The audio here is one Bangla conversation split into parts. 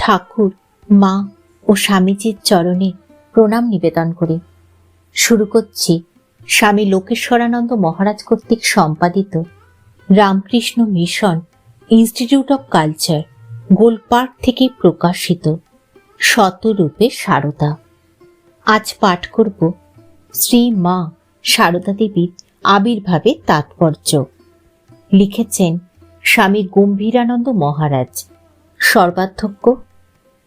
ঠাকুর, মা ও স্বামীজির চরণে প্রণাম নিবেদন করি। শুরু করছি স্বামী লোকেশ্বরানন্দ মহারাজ কর্তৃক সম্পাদিত Ramakrishna mission institute of culture, Golpark থেকে প্রকাশিত শতরূপে সারদা। আজ পাঠ করব শ্রী মা সারদা দেবীর আবির্ভাবের তাৎপর্য। লিখেছেন স্বামী গম্ভীরানন্দ মহারাজ, সর্বাধ্যক্ষ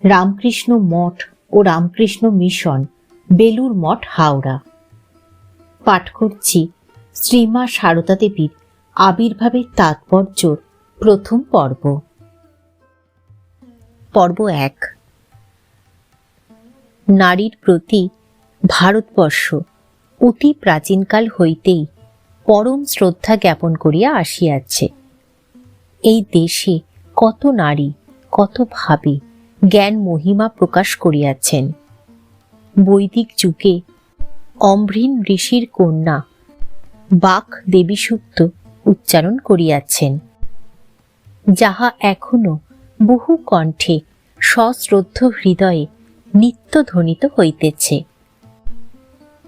রামকৃষ্ণ মঠ ও রামকৃষ্ণ মিশন, বেলুর মঠ, হাওড়া। পাঠ করছি শ্রীমা সারদা দেবীর আবির্ভাবের তাৎপর্যর প্রথম পর্ব। পর্ব এক। নারীর প্রতি ভারতবর্ষ অতি প্রাচীনকাল হইতেই পরম শ্রদ্ধা জ্ঞাপন করিয়া আসিয়াছে। এই দেশে কত নারী, কত ভাবে জ্ঞান মহিমা প্রকাশ করিয়াছেন। বৈদিক যুগে অম্ভৃণ ঋষির কন্যা বাক দেবীসূক্ত উচ্চারণ করিয়াছেন, যাহা এখনও বহু কণ্ঠে সশ্রদ্ধ হৃদয়ে নিত্য ধ্বনিত হইতেছে।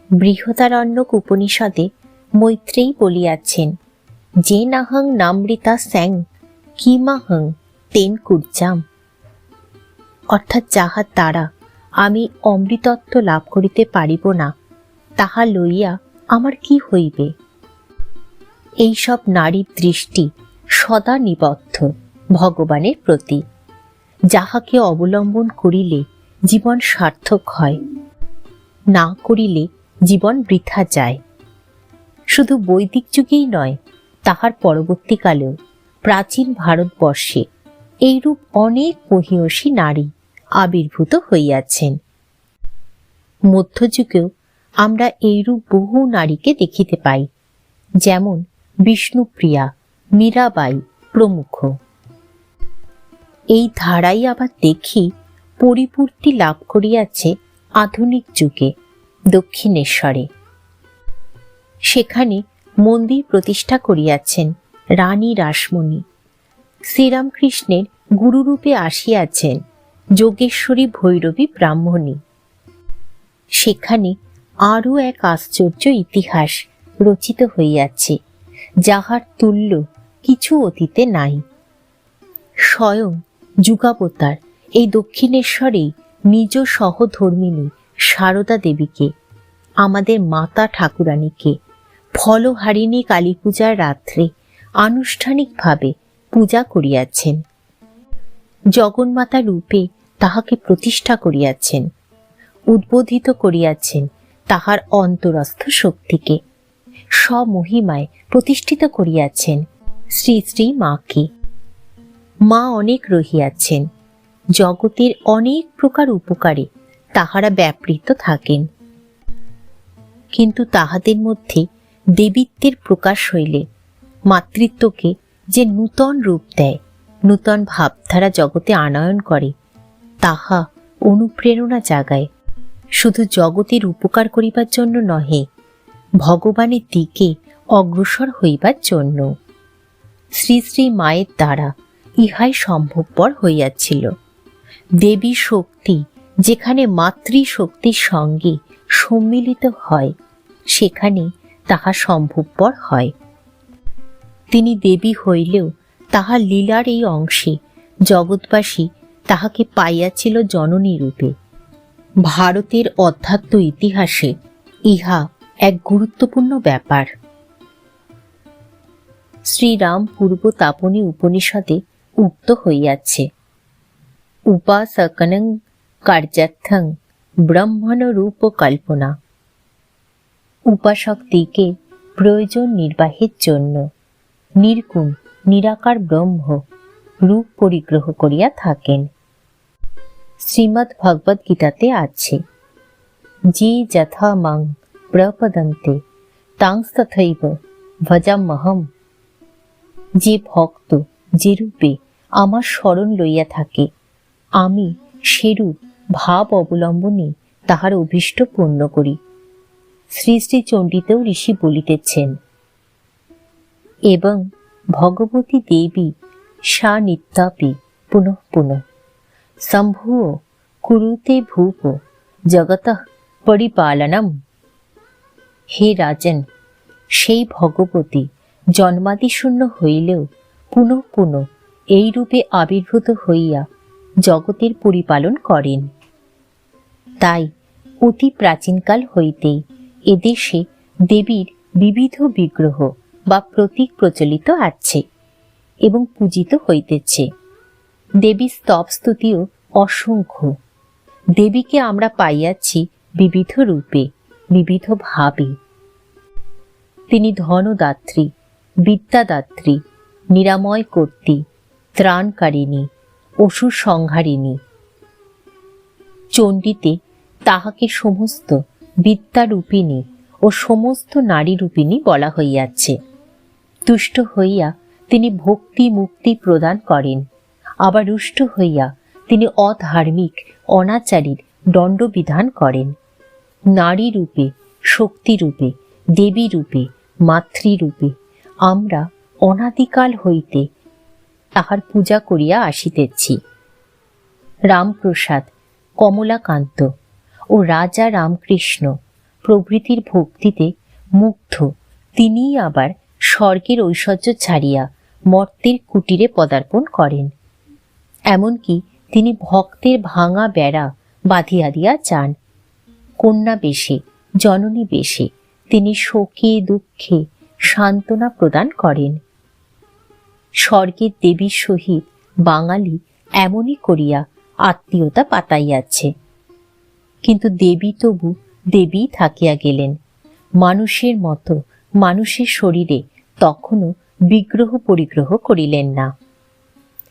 বৃহদারণ্যক উপনিষদে মৈত্রেয়ী বলিয়াছেন, যে নাহং নামৃতা স্যাং কিমাহং তেন কুর্জাম অর্থাৎ যাহার দ্বারা আমি অমৃতত্ব লাভ করিতে পারিব না, তাহা লইয়া আমার কি হইবে? এইসব নারীর দৃষ্টি সদা নিবদ্ধ ভগবানের প্রতি। যাহাকে অবলম্বন করিলে জীবন সার্থক হয়, না করিলে জীবন বৃথা যায়। শুধু বৈদিক যুগেই নয়, তাহার পরবর্তীকালেও প্রাচীন ভারতবর্ষে এইরূপ অনেক মহিয়সী নারী আবির্ভূত হইয়াছেন। মধ্যযুগেও আমরা এইরূপ বহু নারীকে দেখিতে পাই, যেমন বিষ্ণুপ্রিয়া, মীরাবাই প্রমুখ। এই ধারাই আবার দেখি পরিপূর্তি লাভ করিয়াছে আধুনিক যুগে, দক্ষিণেশ্বরে। সেখানে মন্দির প্রতিষ্ঠা করিয়াছেন রানী রাসমণি। শ্রীরামকৃষ্ণের গুরুরূপে আসিয়াছেন যোগেশ্বরী ভৈরবী ব্রাহ্মণী। সেখানে আরও এক আশ্চর্য ইতিহাস রচিত হইয়াছে, যাহার তুল্য কিছু অতীতে নাই। স্বয়ং যুগাবতার এই দক্ষিণেশ্বরেই নিজ সহধর্মিনী সারদা দেবীকে, আমাদের মাতা ঠাকুরানীকে, ফলহারিণী কালী পূজার রাত্রে আনুষ্ঠানিকভাবে পূজা করিয়াছেন। জগন্মাতা রূপে তাহাকে প্রতিষ্ঠা করিয়াছেন, উদ্বোধিত করিয়াছেন তাহার অন্তরস্থ শক্তিকে। স্বমহিমায় প্রতিষ্ঠিত করিয়াছেন শ্রী শ্রী মাকে। মা অনেক রহিয়াছেন, জগতের অনেক প্রকার উপকারে তাহারা ব্যাপৃত থাকেন। কিন্তু তাহাদের মধ্যে দেবীত্বের প্রকাশ হইলে মাতৃত্বকে যে নূতন রূপ দেয় নূতন ভাবধারা জগতে আনয়ন করে, তাহা অনুপ্রেরণা জাগায়। শুধু জগতের উপকার করিবার জন্য নহে, ভগবানের দিকে অগ্রসর হইবার জন্য। শ্রী শ্রী মায়ের দ্বারা ইহাই সম্ভবপর হইয়াছিল। দেবী শক্তি যেখানে মাতৃশক্তির সঙ্গে সম্মিলিত হয়, সেখানে তাহা সম্ভবপর হয়। তিনি দেবী হইলেও তাহার লীলার এই অংশে জগৎবাসী তাহাকে পাইয়াছিল জননী রূপে। ভারতের অধ্যাত্ম ইতিহাসে ইহা এক গুরুত্বপূর্ণ ব্যাপার। শ্রীরাম পূর্ব তাপনী উপনিষদে উক্ত হইয়াছে, উপাসকনং কার্যার্থং ব্রহ্মণ রূপ কল্পনা উপাসক দিকে প্রয়োজন নির্বাহের জন্য নির্গুণ নিরাকার ব্রহ্ম রূপ পরিগ্রহ করিয়া থাকেন। শ্রীমদ্ ভগবদ গীতাতে আছে যে যথা মাং প্রপদন্তে তাংস্তথৈব ভজামহম যে ভক্ত যেরূপে আমার স্মরণ লইয়া থাকে, আমি সেরূপ ভাব অবলম্বনে তাহার অভীষ্ট পূর্ণ করি। শ্রী শ্রী চণ্ডীতেও ঋষি বলিতেছেন, এবং ভগবতী দেবী সা নিত্যাপি পুনঃ পুনঃ। শম্ভুও কুরুতে ভূপ জগত পরিপালনম। হে রাজন, সেই ভগবতী জন্মাদিশূন্য হইলেও পুনঃ পুনঃ এই রূপে আবির্ভূত হইয়া জগতের পরিপালন করেন। তাই অতি প্রাচীনকাল হইতেই এদেশে দেবীর বিবিধ বিগ্রহ বা প্রতীক প্রচলিত আছে এবং পূজিত হইতেছে। দেবী স্তব স্তুতিও অসংখ্য। দেবীকে আমরা পাইয়াছি বিবিধ রূপে, বিবিধ ভাবে। তিনি ধনদাত্রী, বিদ্যাদাত্রী, নিরাময় কর্তী ত্রাণকারিণী, অসুর সংহারিণী। চণ্ডীতে তাহাকে সমস্ত বিদ্যারূপিণী ও সমস্ত নারী নারীরূপিণী বলা হইয়াছে। তুষ্ট হইয়া তিনি ভক্তি মুক্তি প্রদান করেন। আবার রুষ্ট হইয়া তিনি অধার্মিক, অনাচারীর দণ্ডবিধান করেন। নারী রূপে শক্তিরূপে দেবী রূপে মাতৃরূপে আমরা অনাদিকাল হইতে তাহার পূজা করিয়া আসিতেছি। রামপ্রসাদ, কমলাকান্ত ও রাজা রামকৃষ্ণ প্রভৃতির ভক্তিতে মুগ্ধ, তিনিই আবার স্বর্গের ঐশ্বর্য ছাড়িয়া মর্তের কুটিরে পদার্পণ করেন। এমনকি তিনি ভক্তের ভাঙা বেড়া বাঁধিয়া দিয়া যান। কন্যা বেশে, জননী বেশে, তিনি শোকে, দুঃখে সান্ত্বনা প্রদান করেন। স্বর্গের দেবীর সহিত বাঙালি এমনই করিয়া আত্মীয়তা পাতাইয়াছে। কিন্তু দেবী তবু দেবী থাকিয়া গেলেন। মানুষের মতো মানুষের শরীরে তখনও বিগ্রহ পরিগ্রহ করিলেন না।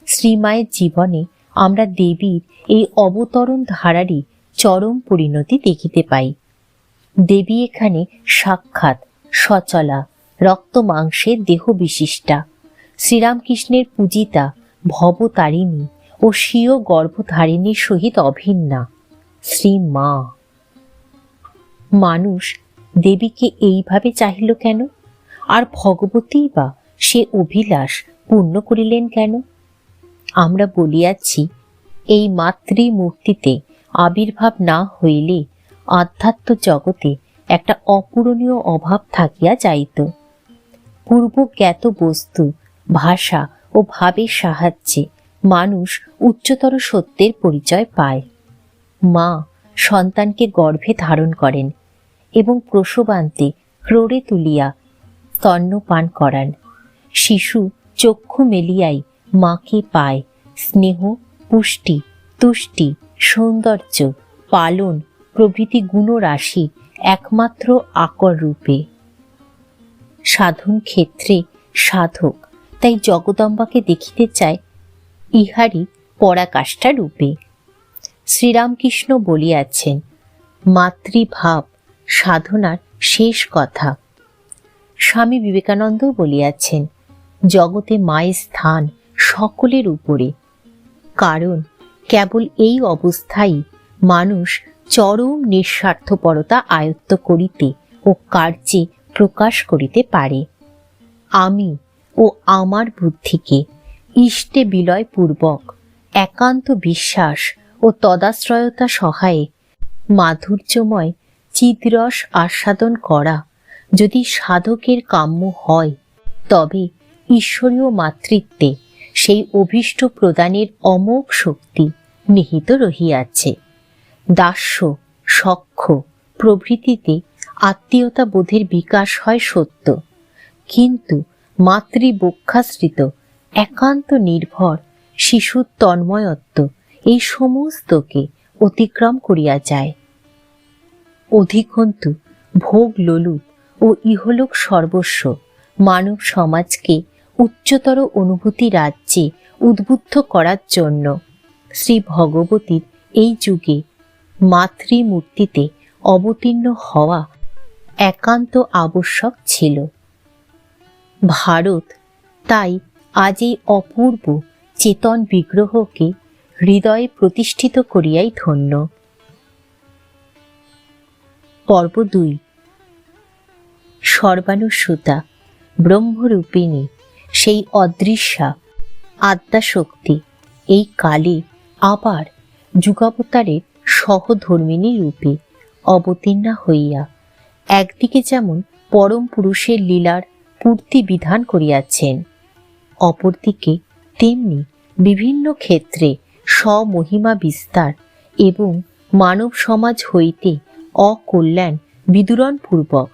শ্রীমায়ের জীবনে আমরা দেবীর এই অবতরণ ধারারই চরম পরিণতি দেখিতে পাই। দেবী এখানে সাক্ষাৎ, সচলা রক্ত মাংসের দেহ বিশিষ্টা শ্রীরামকৃষ্ণের পূজিতা, ভবতারিণী ও স্বীয় গর্ভধারিণীর সহিত অভিন্না। শ্রীমা। মানুষ দেবীকে এইভাবে চাহিল কেন? আর ভগবতী বা সে অভিলাষ পূর্ণ করিলেন কেন? আমরা বলিয়াছি, এই মাতৃমূর্তিতে আবির্ভাব না হইলে আধ্যাত্ম জগতে একটা অপূরণীয় অভাব থাকিয়া যাইত। পূর্ব জ্ঞাত বস্তু, ভাষা ও ভাবের সাহায্যে মানুষ উচ্চতর সত্যের পরিচয় পায়। মা সন্তানকে গর্ভে ধারণ করেন এবং প্রসবান্তে ক্রোড়ে তুলিয়া স্তন্যপান করান। শিশু চক্ষু মেলিয়াই মাকে পায়। স্নেহ, পুষ্টি, তুষ্টি, সৌন্দর্য, পালন, প্রভৃতি গুণরাশি একমাত্র আকর রূপে। সাধন ক্ষেত্রে সাধক, তাই জগদম্বাকে দেখিতে চায় ইহারই পরাকাষ্ঠা রূপে। শ্রীরামকৃষ্ণ বলিয়াছেন, মাতৃভাব সাধনার শেষ কথা। স্বামী বিবেকানন্দ বলিয়াছেন, জগতে মায়ের স্থান সকলের উপরে। কারণ কেবল এই অবস্থায় মানুষ চরম নিঃস্বার্থপরতা আয়ত্ত করিতে ও কার্যে প্রকাশ করিতে পারে। আমি ও আমার বুদ্ধিকে ইষ্টে বিলয়পূর্বক একান্ত বিশ্বাস ও তদাশ্রয়তা সহায়ে মাধুর্যময় চিদরস আস্বাদন করা যদি সাধকের কাম্য হয়, তবে ঈশ্বরীয় মাতৃত্বে সেই অভীষ্ট প্রদানের অমোঘ শক্তি নিহিত রহিয়াছে। দাস্য সখ্য প্রভৃতিতে আত্মীয়তা বোধের বিকাশ হয় সত্য। কিন্তু মাতৃবক্ষাশ্রিত, একান্ত নির্ভর শিশুর তন্ময়ত্ব এই সমস্তকে অতিক্রম করিয়া যায়। অধিকন্তু ভোগ লোলুপ ও ইহলোক সর্বস্ব। মানব সমাজকে উচ্চতর অনুভূতি রাজ্যে উদ্বুদ্ধ করার জন্য শ্রী ভগবতীর এই যুগে মাতৃমূর্তিতে অবতীর্ণ হওয়া একান্ত আবশ্যক ছিল। ভারত তাই আজ এই অপূর্ব চেতন বিগ্রহকে হৃদয়ে প্রতিষ্ঠিত করিয়াই ধন্য। পর্ব দুই। সর্বানুসুতা ব্রহ্মরূপিণী, সেই অদৃশ্যা আদ্যাশক্তি এই কালে আবার যুগাবতারের সহধর্মিনী রূপে অবতীর্ণা হইয়া একদিকে যেমন পরম পুরুষের লীলার পূর্তি বিধান করিয়াছেন, অপরদিকে তেমনি বিভিন্ন ক্ষেত্রে স্বমহিমা বিস্তার এবং মানব সমাজ হইতে অকল্যাণ বিদুরণ পূর্বক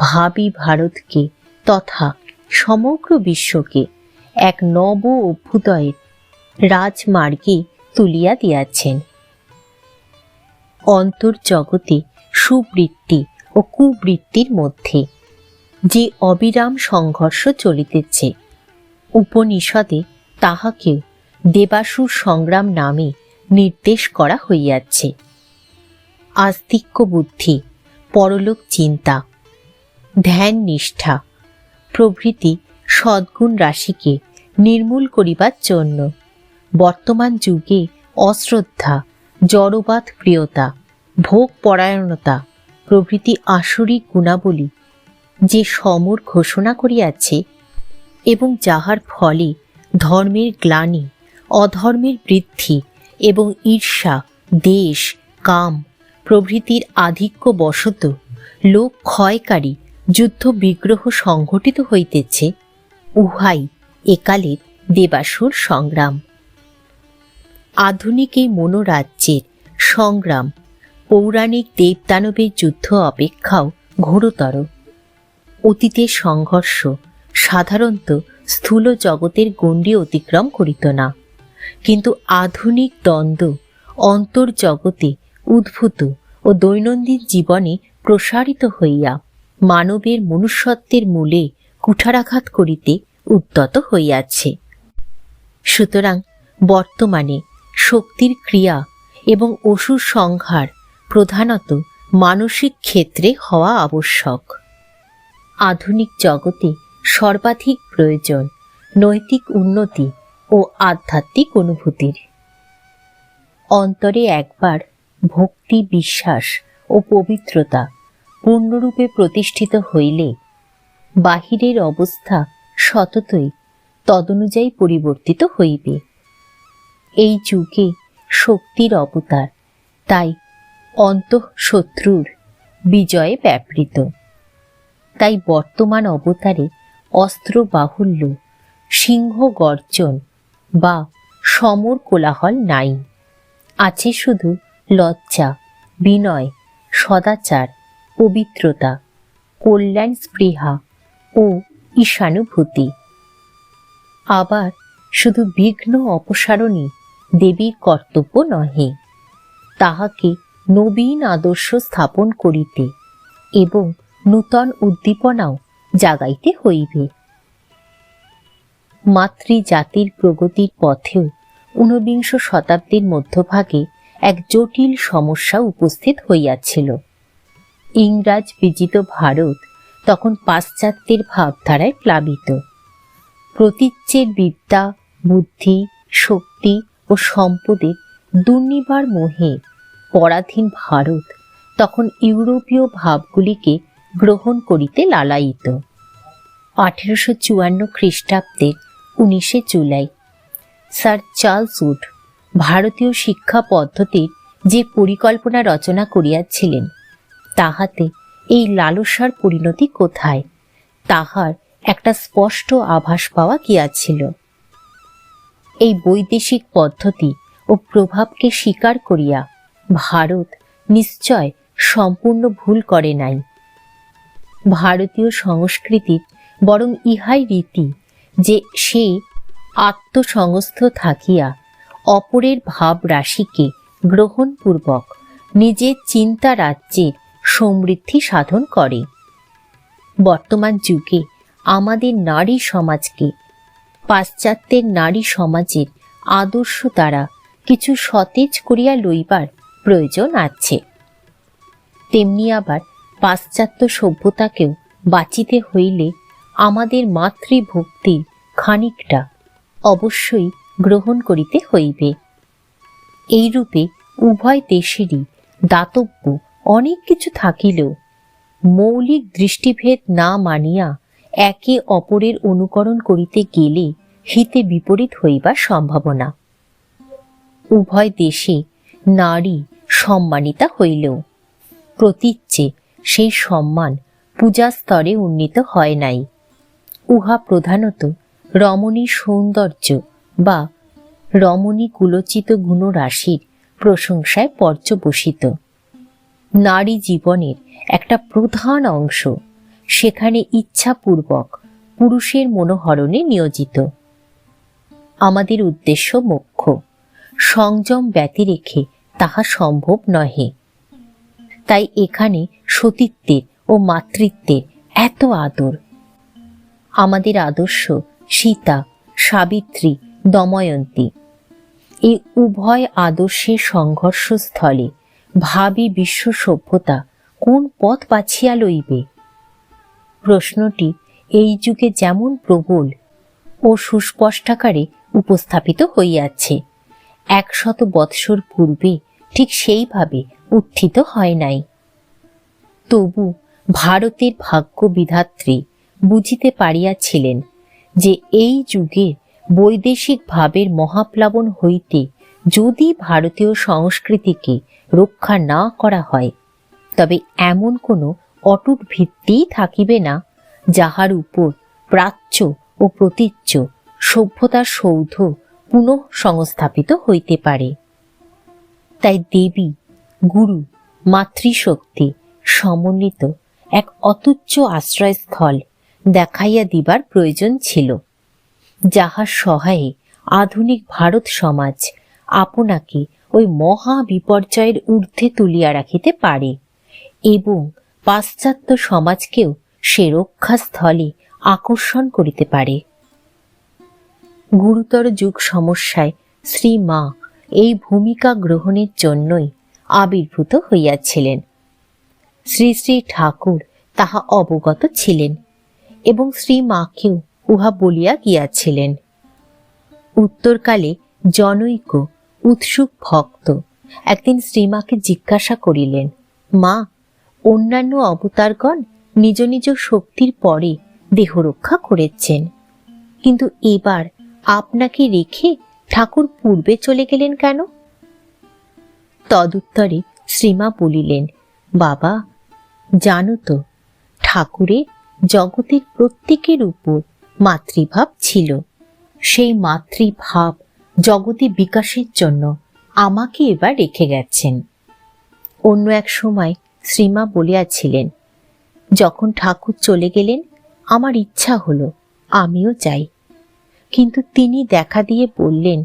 ভাবি ভারতকে তথা সমগ্র বিশ্বকে এক নব অভ্যুদয়ের রাজমার্গে তুলিয়া দিয়াছেন। অন্তর্জগতে সুবৃত্তি ও কুবৃত্তির মধ্যে যে অবিরাম সংঘর্ষ চলিতেছে, উপনিষদে তাহাকেও দেবাসুর সংগ্রাম নামে নির্দেশ করা হইয়াছে। আস্তিক্য বুদ্ধি পরলোক চিন্তা ধ্যান নিষ্ঠা। প্রভৃতি সদ্গুণ রাশিকে নির্মূল করিবার জন্য। বর্তমান যুগে অশ্রদ্ধা, জড়বাদ প্রিয়তা, ভোগ পরায়ণতা প্রভৃতি আসরিক গুণাবলী যে সমর ঘোষণা করিয়াছে এবং যাহার ফলে ধর্মের গ্লানি, অধর্মের বৃদ্ধি এবং ঈর্ষা, দেশ, কাম প্রভৃতির আধিক্য বশত লোক ক্ষয়কারী যুদ্ধ বিগ্রহ সংঘটিত হইতেছে, উহাই একালের দেবাসুর সংগ্রাম। আধুনিক এই মনোরাজ্যের সংগ্রাম পৌরাণিক দেবদানবের যুদ্ধ অপেক্ষাও ঘোরতর। অতীতের সংঘর্ষ সাধারণত স্থূল জগতের গণ্ডি অতিক্রম করিত না, কিন্তু আধুনিক দ্বন্দ্ব অন্তর্জগতে উদ্ভূত ও দৈনন্দিন জীবনে প্রসারিত হইয়া মানবের মনুষ্যত্বের মূলে কুঠারাঘাত করিতে উদ্যত হইয়াছে। সুতরাং বর্তমানে শক্তির ক্রিয়া এবং অসুর সংহার প্রধানত মানসিক ক্ষেত্রে হওয়া আবশ্যক। আধুনিক জগতে সর্বাধিক প্রয়োজন নৈতিক উন্নতি ও আধ্যাত্মিক অনুভূতির। অন্তরে একবার ভক্তি, বিশ্বাস ও পবিত্রতা পূর্ণরূপে প্রতিষ্ঠিত হইলে বাহিরের অবস্থা সততই তদনুযায়ী পরিবর্তিত হইবে। এই যুগে শক্তির অবতার, তাই অন্তঃশত্রুর বিজয়ে ব্যাপৃত তাই বর্তমান অবতারে অস্ত্র বাহুল্য, সিংহ গর্জন বা সমর কোলাহল নাই। আছে শুধু লজ্জা, বিনয়, সদাচার। পবিত্রতা, কল্যাণ স্পৃহা ও ঈশানুভূতি। আবার শুধু বিঘ্ন অপসারণই দেবীর কর্তব্য নহে, তাহাকে নবীন আদর্শ স্থাপন করিতে এবং নূতন উদ্দীপনাও জাগাইতে হইবে। মাতৃজাতির প্রগতির পথেও ঊনবিংশ শতাব্দীর মধ্যভাগে এক জটিল সমস্যা উপস্থিত হইয়াছিল। ইংরাজ বিজিত ভারত তখন পাশ্চাত্যের ভাবধারায় প্লাবিত। প্রতীচ্যের বিদ্যা, বুদ্ধি, শক্তি ও সম্পদের দুর্নিবার মোহে পরাধীন ভারত তখন ইউরোপীয় ভাবগুলিকে গ্রহণ করিতে লালায়িত। আঠেরোশো চুয়ান্ন খ্রিস্টাব্দের উনিশে জুলাই স্যার চার্লস উড ভারতীয় শিক্ষা পদ্ধতির যে পরিকল্পনা রচনা করিয়াছিলেন তাহাতে এই লালসার পরিণতি কোথায়? তাহার একটা স্পষ্ট আভাস পাওয়া গিয়াছিল। এই বৈদেশিক পদ্ধতি ও প্রভাবকে স্বীকার করিয়া ভারত নিশ্চয় সম্পূর্ণ ভুল করে নাই। ভারতীয় সংস্কৃতির বরং ইহাই রীতি যে সে আত্মসংস্থ থাকিয়া অপরের ভাব রাশিকে গ্রহণপূর্বক নিজের চিন্তা রাজ্যের সমৃদ্ধি সাধন করে। বর্তমান যুগে আমাদের নারী সমাজকে, পাশ্চাত্যের নারী সমাজের আদর্শ দ্বারা কিছু সতেজ করিয়া লইবার প্রয়োজন আছে। তেমনি আবার পাশ্চাত্য সভ্যতাকেও বাঁচিতে হইলে আমাদের মাতৃভক্তির খানিকটা অবশ্যই গ্রহণ করিতে হইবে। এইরূপে উভয় দেশেরই দাতব্য অনেক কিছু থাকিলেও মৌলিক দৃষ্টিভেদ না মানিয়া একে অপরের অনুকরণ করিতে গেলে হিতে বিপরীত হইবার সম্ভাবনা। উভয় দেশে নারী সম্মানিতা হইলেও প্রতীচ্যে সেই সম্মান পূজা স্তরে উন্নীত হয় নাই। উহা প্রধানত রমণীর সৌন্দর্য বা রমণী কুলোচিত গুণরাশির প্রশংসায় পর্যবসিত। নারী জীবনের একটা প্রধান অংশ সেখানে ইচ্ছাপূর্বক পুরুষের মনোহরণে নিয়োজিত। আমাদের উদ্দেশ্য মুখ্য সংযম ব্যতি রেখে তাহা সম্ভব নহে। তাই এখানে সতীত্বের ও মাতৃত্বের এত আদর। আমাদের আদর্শ সীতা, সাবিত্রী, দময়ন্তী। এই উভয় আদর্শের সংঘর্ষস্থলে ভাবি বিশ্ব সভ্যতা কোন পথ বাছিয়া লইবে? প্রশ্নটি এই যুগে যেমন প্রবল ও সুস্পষ্টাকারে উপস্থাপিত হইয়াছে, একশত বৎসর পূর্বে ঠিক সেইভাবে উত্থিত হয় নাই। তবু ভারতের ভাগ্য বিধাত্রী বুঝিতে পারিয়াছিলেন যে এই যুগে বৈদেশিক ভাবের মহাপ্লাবন হইতে যদি ভারতীয় সংস্কৃতিকে রক্ষা না করা হয়, তবে এমন কোনো অটুট ভিত্তিই থাকিবে না, যাহার উপর প্রাচ্য ও প্রতীচ্য, সভ্যতার সৌধ পুনঃ সংস্থাপিত হইতে পারে। তাই দেবী, গুরু, মাতৃশক্তি সমন্বিত এক অতুচ্চ আশ্রয়স্থল দেখাইয়া দিবার প্রয়োজন ছিল, যাহার সহায়ে আধুনিক ভারত সমাজ আপনাকে ওই মহা বিপর্যয়ের ঊর্ধ্বে তুলিয়া রাখিতে পারে এবং পাশ্চাত্য সমাজকেও সে রক্ষাস্থলে আকর্ষণ করিতে পারে। গুরুতর যুগ সমস্যায় শ্রী মা এই ভূমিকা গ্রহণের জন্যই আবির্ভূত হইয়াছিলেন। শ্রী শ্রী ঠাকুর তাহা অবগত ছিলেন এবং শ্রী মাকেও উহা বলিয়া গিয়াছিলেন। উত্তরকালে জনৈক উৎসুক ভক্ত। একদিন শ্রীমাকে জিজ্ঞাসা করিলেন, মা, অন্যান্য অবতারগণ নিজ নিজ শক্তির পরে দেহ রক্ষা করেছেন। কিন্তু এবার আপনাকে রেখে ঠাকুর পূর্বে চলে গেলেন কেন? তদুত্তরে শ্রীমা বলিলেন, বাবা, জানো তো ঠাকুরের জগতের প্রত্যেকের উপর মাতৃভাব ছিল। সেই মাতৃভাব জগতে বিকাশের জন্য আমাকে এবার রেখে গেছেন। অন্য এক সময় শ্রীমা বলিয়াছিলেন, যখন ঠাকুর চলে গেলেন, আমার ইচ্ছা হলো, আমিও যাই। কিন্তু তিনি দেখা দিয়ে বললেন,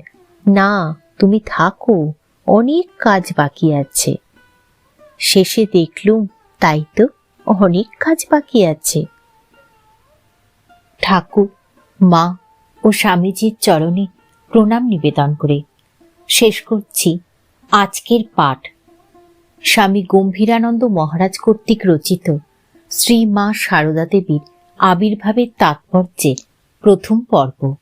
না, তুমি থাকো, অনেক কাজ বাকি আছে। শেষে দেখলুম, তাই তো অনেক কাজ বাকি আছে। ঠাকুর, মা ও স্বামীজির চরণে প্রণাম নিবেদন করে। শেষ করছি আজকের পাঠ। স্বামী গম্ভীরানন্দ মহারাজ কর্তৃক রচিত শ্রী মা শারদা দেবীর আবির্ভাবের তাৎপর্যে প্রথম পর্ব।